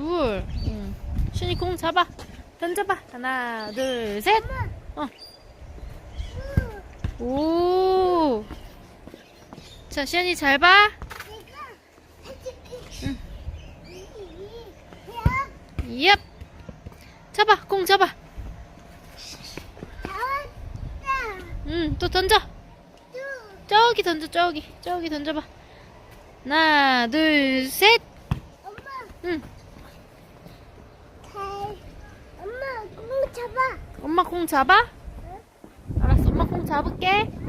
둘. 응. 시연이 공 잡아. 던져봐. 하나, 둘, 셋. 어. 오. 자, 시연이 잘 봐. 응. 얍. 잡아. 공 잡아. 응, 또 던져. 저기 던져, 저기. 저기 던져봐. 하나, 둘, 셋. 응. 잡아. 엄마 공 잡아? 알았어, 엄마 공 잡을게. 얍.